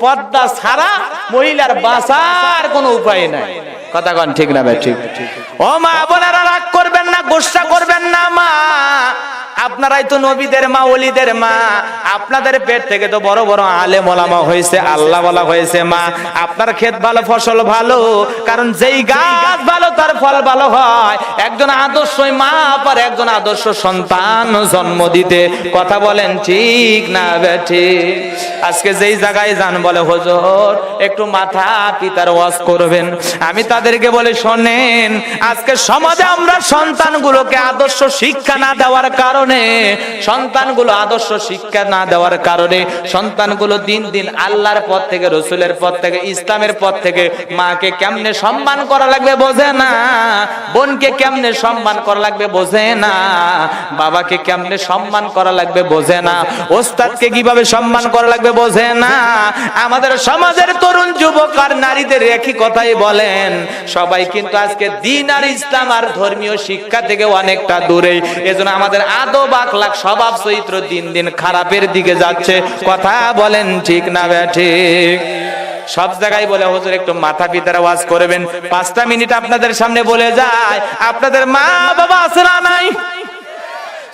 পর্দা ছাড়া মহিলার বাঁচার কোনো উপায় নাই। কথা কন ঠিক না ভাই, ঠিক। ও মা, বোনেরা রাগ করবেন না, গোসা করবেন না, মা। আপনারাই তো নবীদের মা, ওলিদের মা। আপনাদের পেট থেকে তো বড় বড় আলে মোলামা হয়েছে, আল্লাহ বলা হয়েছে, মা। আপনার ক্ষেত ভালো, ফসল ভালো, কারণ যেই গাছ ভালো, তার ফল ভালো হয়। একজন আদর্শই মা পার একজন আদর্শ সন্তান জন্ম দিতে। কথা বলেন ঠিক না বেঠি আজকে যেই জায়গায় যান বলে, হজর, একটু মাথা পিতার ওয়াজ করবেন। আমি তাদেরকে বলে, শোনেন, আজকে সমাজে আমরা সন্তানগুলোকে আদর্শ শিক্ষা না দেওয়ার কারণে সন্তানগুলো আদর্শ শিক্ষা না দেওয়ার কারণে, সন্তানগুলো দিন দিন আল্লাহর পথ থেকে, রসুলের পথ থেকে, ইসলামের পথ থেকে, মাকে কেমনে সম্মান করা লাগবে বোঝে না, বোনকে কেমনে সম্মান করা লাগবে বোঝে না, বাবাকে কেমনে সম্মান করা লাগবে বোঝে না, ওস্তাদকে কীভাবে সম্মান করা লাগবে বোঝে না, আমাদের সমাজের তরুণ যুবক আর নারীদের একই কথাই বলেন, সবাই কিন্তু আজকে দিন আর ইসলাম আর ধর্মীয় শিক্ষা থেকে অনেকটা দূরে এজন্য আমাদের আদব আখলাক স্বভাব চরিত্র দিন দিন খারাপের দিকে যাচ্ছে। কথা বলেন ঠিক না ঠিক। সব জায়গায় বলে, হজুর, একটু মাথা পিতার ওয়াজ করবেন। পাঁচটা মিনিট আপনাদের সামনে বলে যায়, আপনাদের মা বাবা আছে না নাই?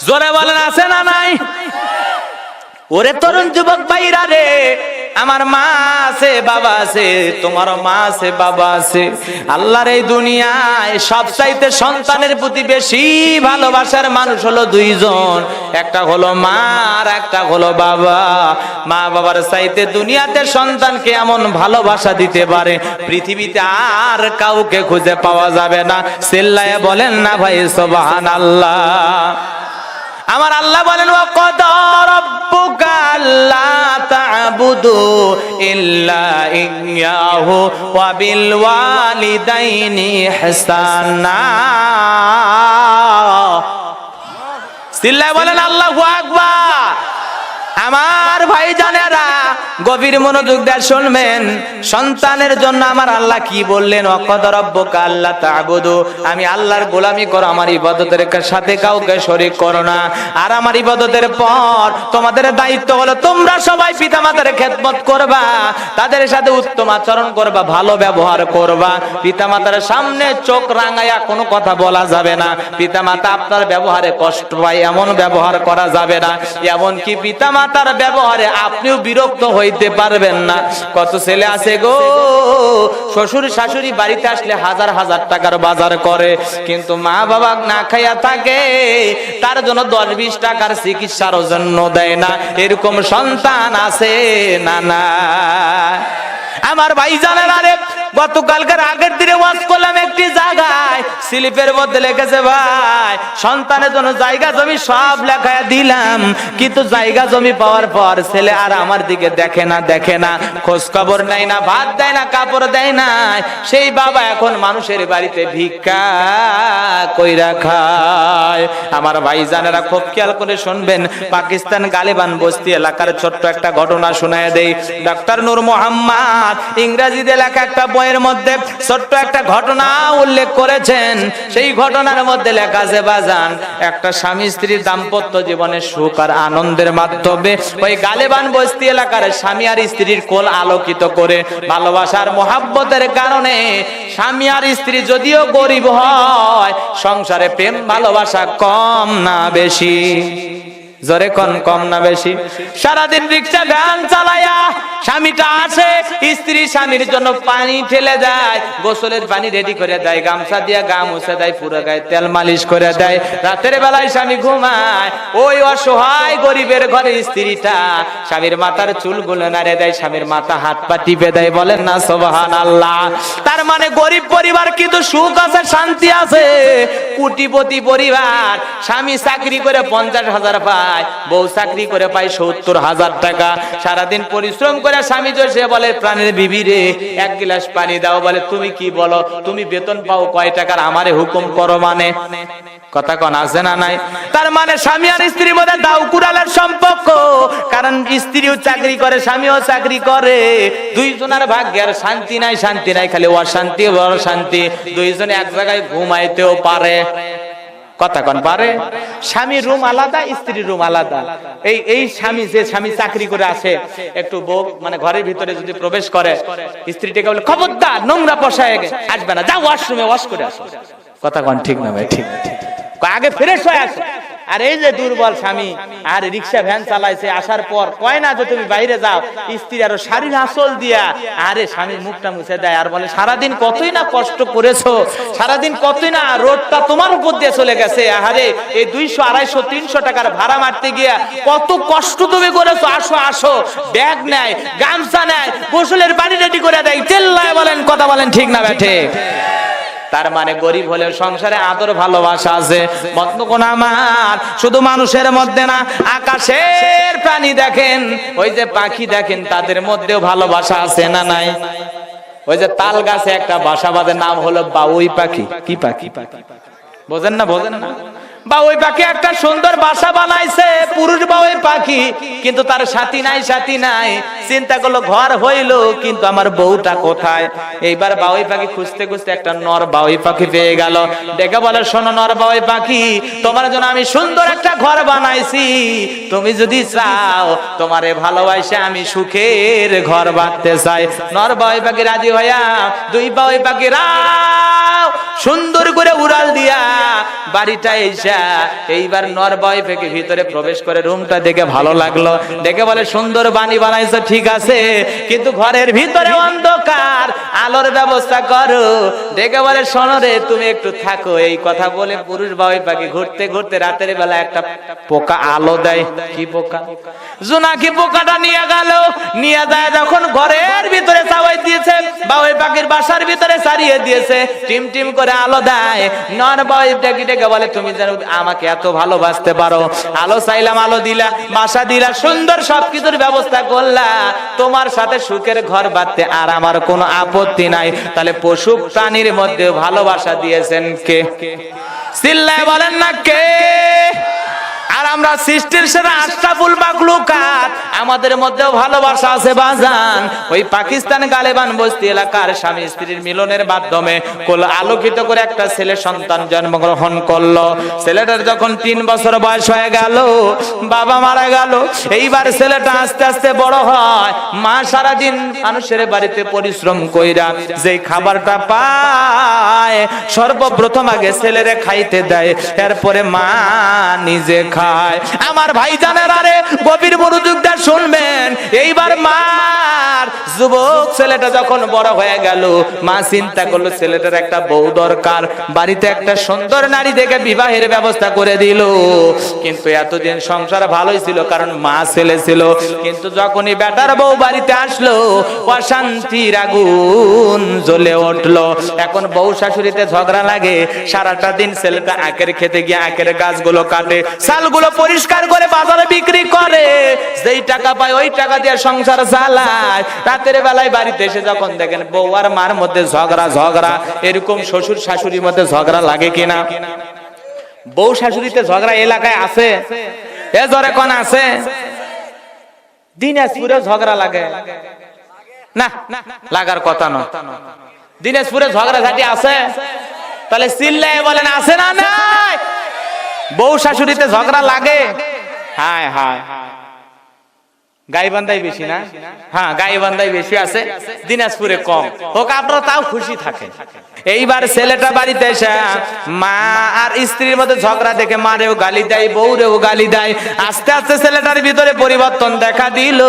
জোরে বলেন, আছে না নাই? ওরে তরুণ যুবক ভাইরা রে আমার মা আছে, বাবা আছে, তোমার মা আছে, বাবা আছে। আল্লাহর এই দুনিয়ায় সব চাইতে সন্তানের প্রতি বেশি ভালোবাসার মানুষ হলো দুইজন। একটা হলো মা আর একটা হলো বাবা। মা বাবার চাইতে দুনিয়াতে সন্তানকে এমন ভালোবাসা দিতে পারে, পৃথিবীতে আর কাউকে খুঁজে পাওয়া যাবে না। সেল্লায় বলেন না ভাই সোবাহান আল্লাহ আমার আল্লাহ বলেন ও কদ রব্বুকা তা'বুদু ইল্লা ইয়াহু ওয়া বিল ওয়ালিদাইনি ইহসানা। সিল্লায় বলেন আল্লাহু আকবার। আমার ভাই জানেরা, গভীর মনোযোগ দিয়ে শুনবেন। সন্তানের জন্য আমার আল্লাহ কি বললেন? অকদরব্বকা আল্লাহ তাবুদু। আমি আল্লাহর গোলামি করো, আমার ইবাদতের সাথে কাউকে শরীক করো না। আর আমার ইবাদতের পর তোমাদের দায়িত্ব হলো, তোমরা সবাই পিতামাতার খেদমত করবা, তাদের সাথে উত্তম আচরণ করবা, ভালো ব্যবহার করবা। পিতামাতার সামনে চোখ রাঙায়া কোনো কথা বলা যাবে না। পিতামাতা আপনার ব্যবহারে কষ্ট পায়, এমন ব্যবহার করা যাবে না। এমন কি এমনকি পিতামাতার ব্যবহারে আপনিও বিরক্ত হইতে পারবেন না। কত ছেলে আছে গো? শ্বশুর শাশুড়ি বাড়িতে আসলে হাজার হাজার টাকার বাজার করে। কিন্তু মা বাবা না খাইয়া থাকে, তার জন্য দশ বিশ টাকার চিকিৎসার জন্য দেয় না। এরকম সন্তান আছে না না আমার ভাই জানেন আরে গতকালকার আগের দিনে ওয়াজ করলাম একটি জায়গায়। স্লিপের মধ্যে লিখেছে, ভাই, সন্তানের জন্য জায়গা জমি সব লেখায় দিলাম। কিন্তু জায়গা জমি পাওয়ার পর ছেলে আর আমার দিকে দেখে না দেখে না। খোঁজ খবর নেয় না, ভাত দেয় না, কাপড় দেয় না। সেই বাবা এখন মানুষের বাড়িতে ভিক্ষা কইরা খায়। আমার ভাই জানেরা খুব খেয়াল করে শুনবেন, পাকিস্তান গালিবান বস্তি এলাকার ছোট্ট একটা ঘটনা শোনায় দেই। ডাক্তার নূর মোহাম্মদ, ইংরেজিতে লেখা একটা বইয়ের মধ্যে ছোট্ট একটা ঘটনা উল্লেখ করেছেন। সেই ঘটনার মধ্যে লেখা আছে, বাজান, একটা স্বামী স্ত্রীর দাম্পত্য জীবনের সুখ আর আনন্দের মাধ্যমে ওই গালেবান বস্তি এলাকার স্বামী আর স্ত্রীর কোল আলোকিত করে। ভালোবাসার মহাব্বতের কারণে স্বামী আর স্ত্রী যদিও গরিব হয়, সংসারে প্রেম ভালোবাসা কম না বেশি। জোরে কন, কম না বেশি। সারাদিন রিক্সা ভ্যান চালায়া স্বামীটা আসে স্ত্রী স্বামীর জন্য পানি ঠেলে দেয়, গোসলের পানি রেডি করে দেয়, গামছা দিয়া গা মুছে দেয়, পুরো গায়ে তেল মালিশ করে দেয়। রাতের বেলায় স্বামী ঘুমায়, ওই অসহায় গরিবের ঘরে স্ত্রীটা স্বামীর মাথার চুলগুলো নাড়ে দেয়, স্বামীর মাথা হাত পা টিপে দেয়, বলেন না সোবাহান আল্লাহ তার মানে গরিব পরিবার কিন্তু সুখ আছে, শান্তি আছে। কোটিপতি পরিবার, স্বামী চাকরি করে পঞ্চাশ হাজার পায়। বউ চাকরি করে পায় সত্তর হাজার টাকা। সারাদিন পরিশ্রম করে স্বামী সে বলে, প্রাণের বিবি রে, এক গিলাস পানি দাও। বলে, তুমি কি বলো? তুমি বেতন পাও কয় টাকার? আমারে হুকুম করো মানে। কথা কন, আছে না নাই? তার মানে স্বামী আর স্ত্রীর মধ্যে দাও কুড়ালের সম্পর্ক। কারণ স্ত্রীও চাকরি করে, স্বামীও চাকরি করে। দুইজনের ভাগ্যের শান্তি নাই শান্তি নাই, খালি অশান্তি, বড় শান্তি। দুইজনে এক জায়গায় ঘুমাইতেও পারে। কথা কন পারে স্বামী রুম আলাদা, স্ত্রীর রুম আলাদা। এই এই স্বামী যে স্বামী চাকরি করে আসে, একটু বউ মানে ঘরের ভিতরে যদি প্রবেশ করে, স্ত্রীটাকে বলে, খবরদার, নোংরা পোশাক আসবে না যা ওয়াশরুমে ওয়াশ করে আসো। কথা কন, ঠিক না ভাই, ঠিক আগে ফ্রেশ হয়ে আসো। আর এই যে দুর্বল স্বামী, আর রিক্সা ভ্যান চালাইছে, আসার পর কয় না যে তুমি বাইরে যাও স্ত্রী আরও শাড়ির আঁচল দিয়া, আরে স্বামীর মুখটা মুছে দেয় আর বলে, সারাদিন কতই না কষ্ট করেছ, সারাদিন কতই না রোডটা তোমার উপর দিয়ে চলে গেছে আরে এই দুইশো, আড়াইশো, তিনশো টাকার ভাড়া মারতে গিয়া কত কষ্ট তুমি করেছ, আসো আসো, ব্যাগ নেয়, গামছা নেয়, গোসলের পানি রেডি করে দেয় চেল্লায় বলেন, কথা বলেন ঠিক না, ব্যাঠে। তার মানে গরিব হলেও সংসারে আদর ভালোবাসা আছে। মতন আমার, শুধু মানুষের মধ্যে না, আকাশের প্রাণী দেখেন, ওই যে পাখি দেখেন, তাদের মধ্যেও ভালোবাসা আছে না নাই? ওই যে তাল গাছে একটা বাসা বাঁধে, নাম হলো বাউই পাখি। কি পাখি? বোঝেন না বোঝেন না? বা ওই পাখি একটা সুন্দর বাসা বানাইছে, পুরুষ বা ওই পাখি, কিন্তু তার সাথী নাই সাথী নাই। চিন্তা করল, ঘর হইল, কিন্তু আমার বউটা কোথায়? এইবার বাউই পাখি খুঁজতে খুঁজতে একটা নর বাউই পাখি পেয়ে গেল। ডেকে বলে, শোনো নর বাউই পাখি, তোমার জন্য আমি সুন্দর একটা ঘর বানাইছি। তুমি যদি চাও, তোমারে ভালোবাসে আমি সুখের ঘর বাঁধতে চাই। নর বাউই পাখি রাজি হইয়া, দুই বাউই পাখি রাও সুন্দর করে উড়াল দিয়া বাড়িটা এসা এইবার নর বয় থেকে ভিতরে প্রবেশ করে রুমটা দেখে ভালো লাগল। দেখে বলে, সুন্দর বাণী বানাইছো, ঠিক আছে, কিন্তু ঘরের ভিতরে অন্ধকার, আলোর ব্যবস্থা করো। দেখে বলে, শোনো তুমি একটু থাকো। এই কথা বলে পুরুষ বাবুই পাখি ঘুরতে ঘুরতে রাতের বেলা একটা পোকা আলো দেয়। কি পোকা? জোনাকি পোকাটা নিয়ে গেল? নিয়ে যায় যখন ঘরের ভিতরে চাওয়াই দিয়েছে বাবুই পাখির বাসার ভিতরে সারিয়ে দিয়েছে। টিম টিম করে আলো দেয়। নর বয় ডেকে ডেকে বলে, তুমি যেন আমাকে এত ভালোবাসতে পারো? আলো চাইলাম, আলো দিলা, বাসা দিলা, সুন্দর সবকিছুর ব্যবস্থা করলা। তোমার সাথে সুখের ঘর বাঁধতে আর আমার কোনো আপত্তি নাই। তাহলে পশু প্রাণীর মধ্যে ভালোবাসা দিয়েছেন কে? চিল্লায় বলেন না কে? আর আমরা সৃষ্টির সেরা আশরাফুল মাকলুকাত আমাদের মধ্যেও ভালোবাসা আছে, বাজান। ওই পাকিস্তান গালেবান বস্তি এলাকার স্বামী স্ত্রীর মিলনের মাধ্যমে কোল আলোকিত করে একটা ছেলে সন্তান জন্মগ্রহণ করল। ছেলেটার যখন তিন বছর বয়স হয়ে গেল, বাবা মারা গেল। এইবার ছেলেটা আস্তে আস্তে বড় হয়। মা সারাদিন মানুষের বাড়িতে পরিশ্রম কইরা যে খাবারটা পায়, সর্বপ্রথম আগে ছেলেরে খাইতে দেয়। এরপরে মা নিজে খায়। আমার ভাই জানেন আরে গভীর মনোযোগ শুনবেন। এইবার মার যুবক ছেলেটা যখন বড় হয়ে গেল, মা চিন্তা করল, ছেলেটার একটা বউ দরকার। বাড়িতে একটা সুন্দর নারী দেখে বিবাহের ব্যবস্থা করে দিল। কিন্তু এতদিন সংসার ভালোই ছিল, কারণ মা ছেলে ছিল। কিন্তু যখনই বেটার বউ বাড়িতে আসলো, অশান্তির আগুন জ্বলে উঠল। এখন বউ শাশুড়িতে ঝগড়া লাগে, সারাটা দিন ছেলেটা আখের খেতে গিয়ে আখের গাছগুলো কাটে, চালগুলো পরিষ্কার করে বাজারে বিক্রি করে। যেই টাকা পায়, ওই টাকা দিয়ে সংসার চালায়। রাতের বেলায় বাড়িতে এসে যখন দেখেন বউ আর মার মধ্যে ঝগড়া ঝগড়া, এরকম শ্বশুর শাশুড়ির মধ্যে ঝগড়া লাগে কিনা? বউ শাশুড়িতে ঝগড়া এলাকায় আছে? এ জরে কোন আছে? দিনাজপুরে ঝগড়া লাগে। না, লাগার কথা নয়। দিনাজপুরে ঝগড়া ঝাঁটি আছে? তাহলে চিল্লায় বলেন, আছে না নাই? বউ শাশুড়িতে ঝগড়া লাগে? হায় হায় হায়। গাইবান্ধাই বেশি না? হ্যাঁ গাইবান্ধাই বেশি আছে। দিনাজপুরে কম। হোক আপনারা তাও খুশি থাকে এইবার ছেলেটা বাড়িতে এসে মা আর স্ত্রীর মধ্যে ঝগড়া দেখে মারেও গালি দেয় বউরেও গালি দেয়। আস্তে আস্তে ছেলেটার ভিতরে পরিবর্তন দেখা দিল।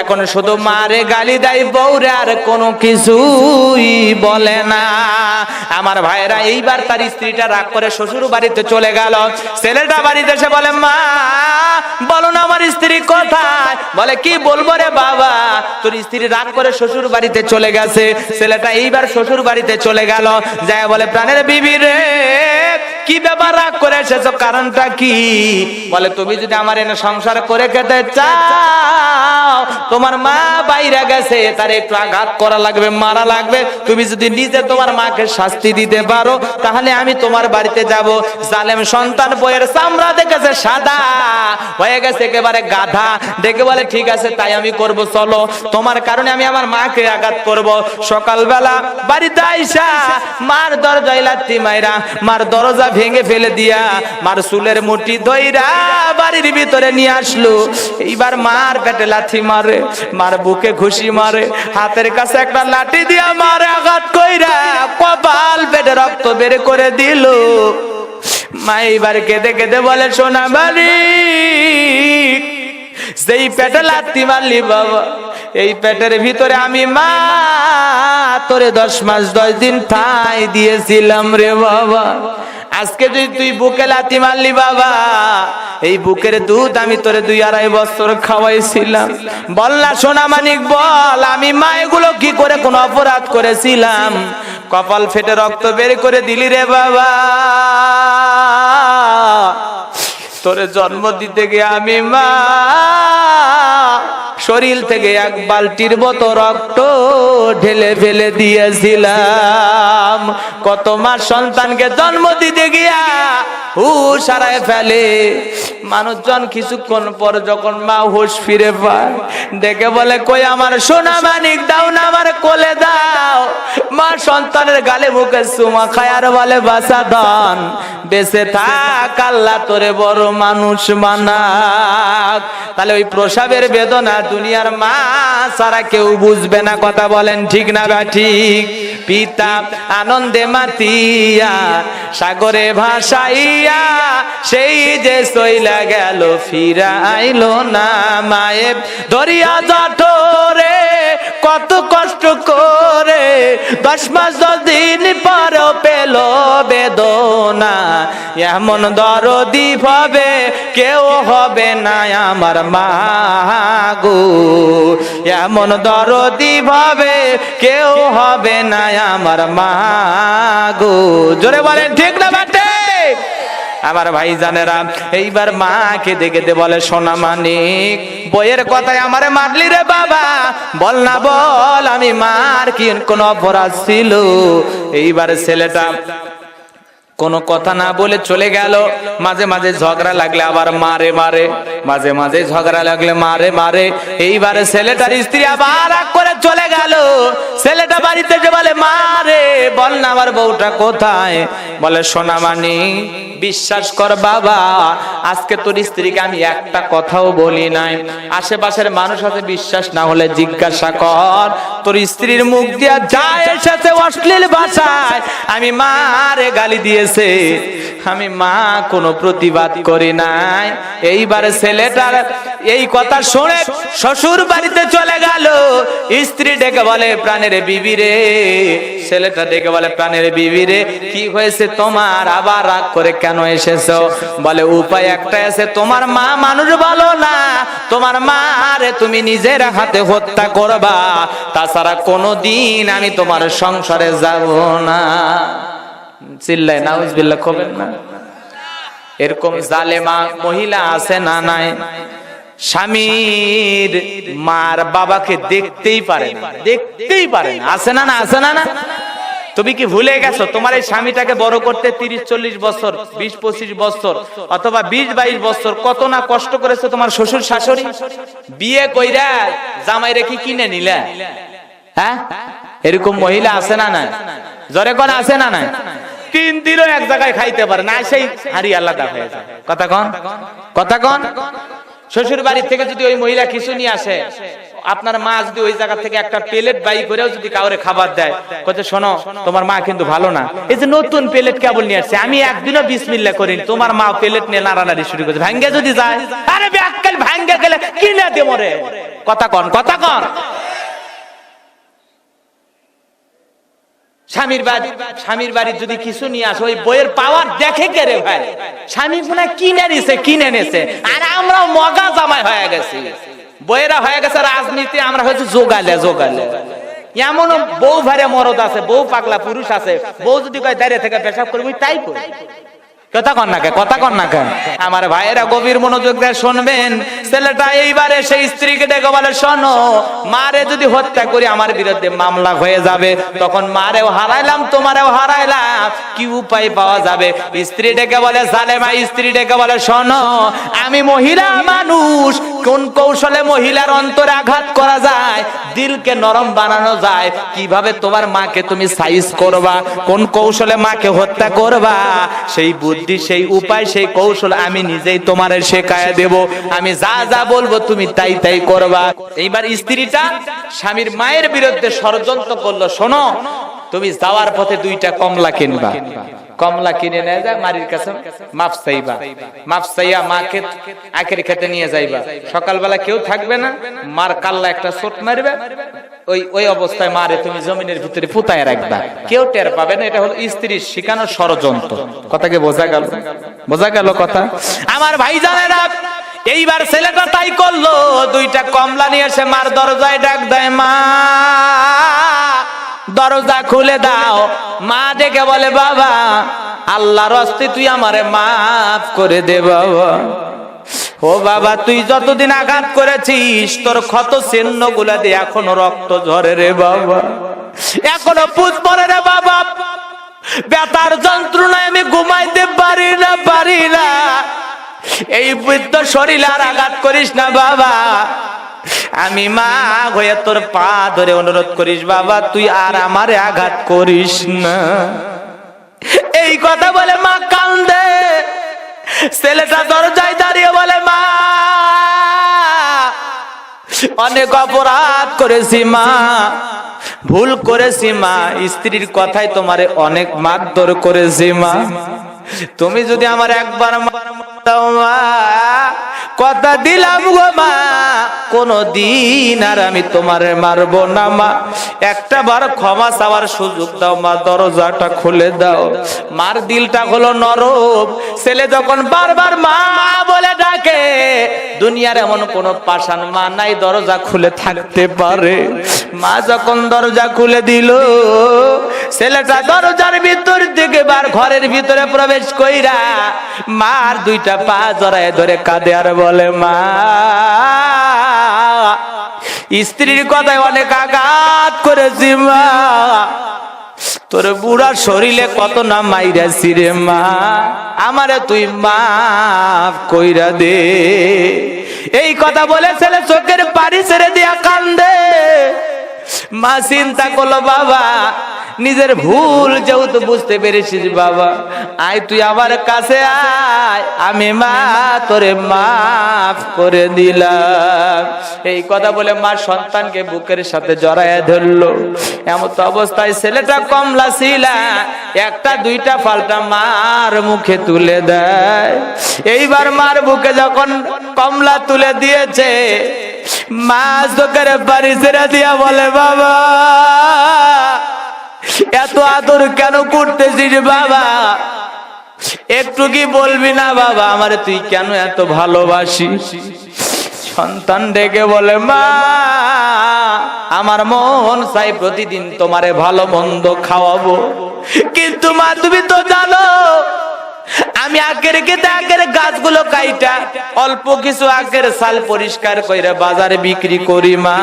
এখন শুধু মারে গালি দেয় বউরে আর কোনো কিছুই বলে না। আমার ভাইরা এইবার তার স্ত্রীটা রাগ করে শ্বশুর বাড়িতে চলে গেল। ছেলেটা বাড়িতে এসে বলে, মা, বলো না আমার স্ত্রী কোথায়? বলে, কি বলব রে বাবা? তোর স্ত্রী রাগ করে শ্বশুর বাড়িতে চলে গেছে। ছেলেটা এইবার শ্বশুর বাড়িতে চলে গেল। যায় বলে প্রাণের বিবি রে কি ব্যাপার করে এসেছ? কারণটা কি? বলে, তুমি যদি আমার এনে সংসার করে খেতে চাও, তোমার মা বাইরে গেছে, তার একটু আঘাত করা লাগবে, মারা লাগবে। তুমি যদি নিজে তোমার মাকে শাস্তি দিতে পারো, তাহলে আমি তোমার বাড়িতে যাব। জালেম সন্তান বইয়ের চামড়া দেখেছে সাদা, হয়ে গেছে একেবারে গাধা। দেখে বলে, ঠিক আছে, তাই আমি করব, চলো। তোমার কারণে আমি আমার মাকে আঘাত করব। সকালবেলা বাড়িতে আইসা, মার দরজায় লাত্তি মাইরা, মার দরজা ভেঙে ফেলে দিয়া মার চুলের মুঠি ধইরা বাড়ির ভিতরে নিয়ে আসলো। এইবার মার পেটে লাথি মারে, মার বুকে ঘুষি মারে, হাতের কাছে একটা লাঠি দিয়া মারে আঘাত কইরা কপাল পেটে রক্ত বের করে দিল। মা এইবার কেঁদে কেঁদে বলে, সোনা বাড়ি সেই পেটে লাত্তি মারলি বাবা, এই পেটের ভিতরে আমি মা, তোরে দশ মাস দশ দিন ঠাই দিয়েছিলাম রে বাবা। আজকে যদি তুই বুকে লাতি মারলি বাবা, এই বুকের দুধ আমি তোরে দুই আড়াই বছর খাওয়াইছিলাম। বল না সোনা মানিক বল, আমি মা এগুলো কি করে কোনো অপরাধ করেছিলাম? কপাল ফেটে রক্ত বের করে দিলি রে বাবা। তোরে জন্ম দিতে গিয়ে আমি মা। শরীর থেকে এক বালতির মতো রক্ত ঢেলে ফেলে দিয়েছিলাম। কত মাস সন্তানকে জন্ম দিতে গিয়া হু সারায় ফেলে। মানুষজন কিছুক্ষণ পর যখন মা হুশ ফিরে পায়, দেখে বলে, কই আমার সোনা মানিক, দাও না আমার কোলে, দাও। মা সন্তানের গালে মুখে সুমা খায় আর বলে বাসা দন বেঁচে থাক, আল্লাহ তোরে বড় মানুষ মানাক তাহলে ওই প্রসাবের বেদনা দুনিয়ার মা সারা কেউ বুঝবে না, কথা বলেন ঠিক না বা ঠিক? পিতা আনন্দে মাতিয়া, সাগরে ভাসাইয়া, সেই যে সইলা গেল ফিরা আইলো না মায়ে। দরিয়া জঠরে কত কষ্ট করে, দশ মাস দশ দিন পর পেল বেদনা। এমন দরদি হবে কেউ হবে না আমার মা গো। এমন দরদি ভাবে কেউ হবে না আমার মা গো। জোরে বলেন, ঠিক না বাটে আমার ভাই জানেরা এইবার মাকে দেখে দে বলে সোনা মানিক, বইয়ের কথায় আমারে মারলি রে বাবা। বল না, বল, আমি মার কি কোন অপরাধ ছিল? এইবার ছেলেটা কোনো কথা না বলে চলে গেল। মাঝে মাঝে ঝগড়া লাগলে আবার মারে মারে। মাঝে মাঝে ঝগড়া লাগলে মারে মারে। এইবারে ছেলেটার স্ত্রী আবার রাগ করে চলে গেল। ছেলেটা বাড়িতে যে বলে মারে বল না আমার বউটা কোথায়? বলে সোনামানি বিশ্বাস কর বাবা, আজকে তোর স্ত্রীকে আমি একটা কথাও বলি নাই। আশেপাশের মানুষ আছে, বিশ্বাস না হলে জিজ্ঞাসা কর। তোর স্ত্রীর মুখ দিয়া যা এসেছে অশ্লীল ভাষায়, আমি মারে গালি দিয়েছে। আমি মা কোনো প্রতিবাদ করি নাই। এইবারে ছেলেটার এই কথা শুনে শ্বশুর বাড়িতে চলে গেল। স্ত্রী ডেকে বলে, প্রাণের বিবি রে। ছেলেটা ডেকে বলে, প্রাণের বিবি রে, কি হয়েছে তোমার? আবার রাগ করে কেন এসেছ? বলে, উপায় একটা আছে, তোমার মা মানুষ বলো না। তোমার মা রে তুমি নিজের হাতে হত্যা করবা। তাছাড়া কোনো দিন আমি তোমার সংসারে যাব না। চিল্লাই নাউজবিল্লাহ কবেন না। এরকম জালেমা মহিলা আছে না নাই? স্বামীর মার বাবাকে দেখতেই পারে না, দেখতেই পারে না। আছে না না, আছে না না? তুমি কি ভুলে গেছো? তোমার এই স্বামীটাকে বড় করতে তিরিশ, চল্লিশ বছর, বিশ, পঁচিশ বছর অথবা বিশ, বাইশ বছর কত না কষ্ট করেছে তোমার শ্বশুর, শাশুড়ি? বিয়ে কইরা জামাই রেখে কিনে নিলে? হ্যাঁ? এরকম মহিলা আছে না না জরে কোন আছে না না তিন দিনও এক জায়গায় খাইতে পারে না, সেই হাড়ি আলাদা হয়ে যায়। কথা কন? কথা কন? শ্বশুর বাড়ি থেকে যদি ওই মহিলা কিছু নিয়ে আসে, আপনার মা যদি ওই জায়গা থেকে একটা প্লেট বাই করেও যদি কাউরে খাবার দেয় কত শোনো, তোমার মা কিন্তু ভালো না। এই যে নতুন প্লেট কেবল নিয়ে আসছে, আমি একদিনও বিসমিল্লা করিনি, তোমার মা প্লেট নিয়ে নাড়ানাড়ি শুরু করছে। ভাঙ্গে যদি যায়, আরে ব্যাককাল ভাঙ্গে গেলে কিনে দে মরে কথা কন কথা কন। স্বামীর বাড়ি স্বামীর বাড়ি যদি কিছু নিয়ে আসো, ওই বইয়ের পাওয়ার দেখে কে রে ভাই? স্বামী মনে কিনে নিছে কিনে নিছে। আর আমরা মগা জামাই হয়ে গেছি। বইয়েরা হয়ে গেছে রাজনীতি, আমরা হয়েছে জোগালে জোগালে। এমন বউ ভারে মরদ আছে, বউ পাগলা পুরুষ আছে। বউ যদি কয়, দাঁড়িয়ে থেকে পেশাব করবি, তাই করি। কথা কন না কে কথা কন না কে আমার ভাইয়েরা গভীর মনোযোগ দিয়ে শুনবেন। ছেলেটা এইবারে সেই স্ত্রীকে ডেকে বলে, শোনো, মারে যদি হত্যা করি, আমার বিরুদ্ধে মামলা হয়ে যাবে। তখন মারেও হারাইলাম, তোমারেও হারাইলাম। কি উপায় পাওয়া যাবে? স্ত্রী ডেকে বলে, সালেমা, স্ত্রী ডেকে বলে, শোনো, আমি মহিলা মানুষ। কোন কৌশলে মহিলার অন্তরে আঘাত করা যায়? দিলকে নরম বানানো যায়, কীভাবে তোমার মাকে তুমি সাইজ করবা, কোন কৌশলে মাকে হত্যা করবা? সেই বুদ্ধি, সেই উপায়, সেই কৌশল আমি নিজেই তোমার শেখায় দেব। আমি যা যা বলব তুমি তাই তাই করবা। এইবার স্ত্রীটা স্বামীর মায়ের বিরুদ্ধে ষড়যন্ত্র করল। শোনো, তুমি যাওয়ার পথে দুইটা কমলা কিনবা। কমলা কিনে নিয়ে যায়, মারির কাছে মাফ চাইবা। মাফ চাইয়া মাকে আখের খেতে নিয়ে যাইবা। সকালবেলা কেউ থাকবে না, মার কাল্লা একটা চোট মারবে। ওই ওই অবস্থায় মারে তুমি জমিনের ভিতরে ফুতায় রাখবা। কেউ টের পাবে না, এটা হলো স্ত্রীর শিখানো ষড়যন্ত্র। কথাকে বোঝা গেল? বোঝা গেল কথা? আমার ভাই জানে না এইবার ছেলেটা তাই করল, দুইটা কমলা নিয়ে এসে মার দরজায় ডাক দেয়, মা দরজা খুলে দাও। মা ডেকে বলে, বাবা, আল্লাহর হস্তে তুই আমারে মাফ করে দে, বাবা। ও বাবা, তুই যতদিন আঘাত করেছিস, তোর ক্ষত চিহ্নগুলা দিয়ে এখনও রক্ত ঝরে রে, বাবা। এখনও পুজ পরে রে, বাবা। ব্যথার যন্ত্রণায় আমি ঘুমাইতে পারি না পারি না। এই বৃদ্ধ শরীর আর আঘাত করিস না, বাবা। আমি মা হয়ে তোর পা ধরে অনুরোধ করিস, বাবা, তুই আর আমারে আঘাত করিস না। এই কথা বলে মা কান্দে। ছেলেটা দরজায় দাঁড়িয়ে বলে, মা, অনেক অপরাধ করেছি মা, ভুল করেছি মা, স্ত্রীর কথাই তোমারে অনেক মারধর করেছি মা। তুমি যদি আমার একবার মা কথা দিলাম গো মা কোনো দিন আর আমি তোমারে মারবো না মা। একটা বার ক্ষমা চাওয়ার সুযোগ দাও মা, দরজাটা খুলে দাও। মার দিলটা হলো নরম। ছেলে যখন বারবার মা বলে ডাকে, দুনিয়ার এমন কোন পাষাণ মা নাই, দরজা খুলে থাকতে পারে। মা যখন দরজা খুলে দিল, ছেলেটা দরজার ভিতর থেকে বার ঘরের ভিতরে প্রবেশ কইরা মার দুইটা পা জড়ায় ধরে কাঁদে আর বলে মা স্ত্রীর কথায় অনেক আঘাত করেছি মা। তোর বুড়া শরীরে কত না মাইরাছি রে মা। আমারে তুই মাফ কইরা দে। এই কথা বলে ছেলে চোখের পানি ছেড়ে দিয়া কান্দে। মা চিন্তা করল, বাবা নিজের ভুল যেহেতু বুঝতে পেরেছিস বাবা। আয়, তুই আমার কাছে আয়, আমি মা তোরে মাফ করে দিলাম। এই কথা বলে মা সন্তানকে বুকের সাথে জড়ায় ধরলো। এমন তো অবস্থায় ছেলেটা কমলা ছিলা একটা, দুইটা ফালটা মার মুখে তুলে দেয়। এইবার মার বুকে যখন কমলা তুলে দিয়েছে মা চোখের বাড়ি ছেড়ে দিয়া বলে, বাবা এত আদর কেন করতেছিস বাবা? একটু কি বলবি না বাবা? আমার তুই কেন এত ভালোবাসিস? সন্তান ডেকে বলে, মা, আমার মন চাই প্রতিদিন তোমারে ভালো মন্দ খাওয়াবো। কিন্তু মা, তুমি তো জানো আমি আগের কেটে আগের গাছগুলো কাইটা, অল্প কিছু আগের সাল পরিষ্কার করে বাজারে বিক্রি করি মা।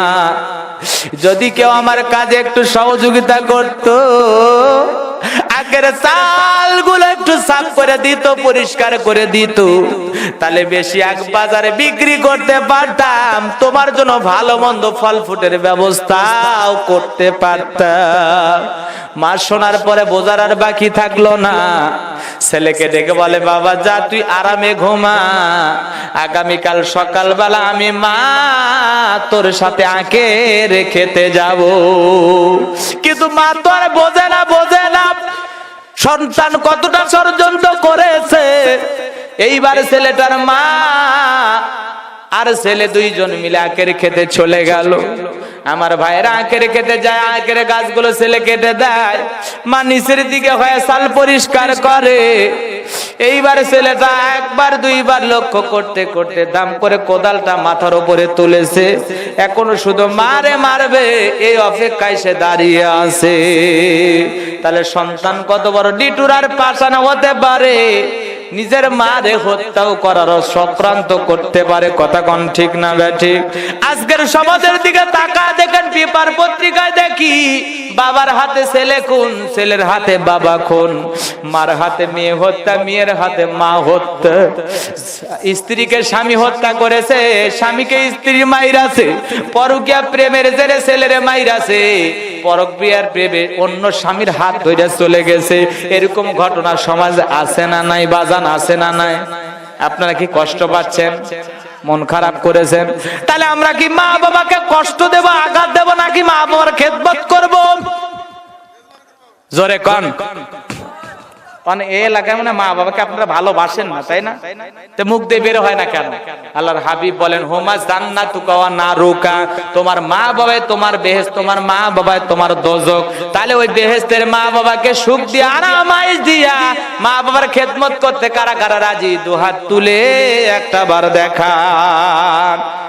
যদি কেউ আমার কাজে একটু সহযোগিতা করত, আগের চালগুলো একটু সাফ করে দিত, পরিষ্কার করে দিত, তাহলে বেশি আগ বাজারে বিক্রি করতে পারতাম, তোমার জন্য ভালো মন্দ ফল ফুটের ব্যবস্থাও করতে পারতাম। মা শোনার পরে বোঝার আর বাকি থাকল না। ছেলেকে ডেকে বলে, বাবা, যা, তুই আরামে ঘুমা। আগামীকাল সকালবেলা আমি মা তোর সাথে আঁকে রেখেতে যাব। কিন্তু মা তো আর বোঝে না বোঝে না। সন্তান কতটা ষড়যন্ত্র করেছে। এইবার ছেলেটার মা আর ছেলে দুইজন মিলে আখের খেতে চলে গেল। আমার ভাইয়েরা আখের খেতে যায়, আখের গাছগুলো ছেলে কেটে দেয়। মা নিচের দিকে হয়ে সাল পরিষ্কার করে। এইবার ছেলেটা একবার, দুইবার লক্ষ্য করতে করতে দাম করে কোদালটা মাথার উপরে তুলেছে। এখনও শুধু মারে মারবে, এই অপেক্ষায় সে দাঁড়িয়ে আছে। তাহলে সন্তান কত বড় ডিটুরার পাশানো হতে পারে। নিজের মারে হত্যাও করার চক্রান্ত করতে পারে, কথা কোন ঠিক না ব্যাঠিক আজকের সমাজের দিকে তাকা দেখেন, পেপার পত্রিকায় দেখি, বাবার হাতে ছেলে খুন, ছেলের হাতে বাবা খুন, মার হাতে মেয়ে হত্যা, মেয়ের হাতে মা হত্যা। স্ত্রীকে স্বামী হত্যা করেছে, স্বামীকে স্ত্রী মাইরাছে পরকিয়া প্রেমের জেরে ছেলের মাইরাছে পরক বিয়ার প্রেমে অন্য স্বামীর হাত ধরে চলে গেছে। এরকম ঘটনা সমাজে আছে না নাই, বাজান? আছে না নাই? আপনারা কি কষ্ট পাচ্ছেন? মন খারাপ করেছেন? তাহলে আমরা কি মা বাবাকে কষ্ট দেব, আঘাত দেব নাকি মা বাবার খেদমত করব? জোরে কন। কারণ এই এলাকায় মানে মা বাবাকে আপনারা ভালোবাসেন না, তাই না? তো মুখ দিয়ে বের হয় না কেন? আল্লাহর হাবিব বলেন, হোমা তুকাওয়া না রুকা তোমার মা বাবাই তোমার বেহেস তোমার মা বাবাই তোমার দোজক। তাহলে ওই বেহেস্তের মা বাবাকে সুখ দিয়া, আরামাইশ দিয়া মা বাবার খেদমত করতে কারা কারা রাজি। দুহাত তুলে একটা বার দেখা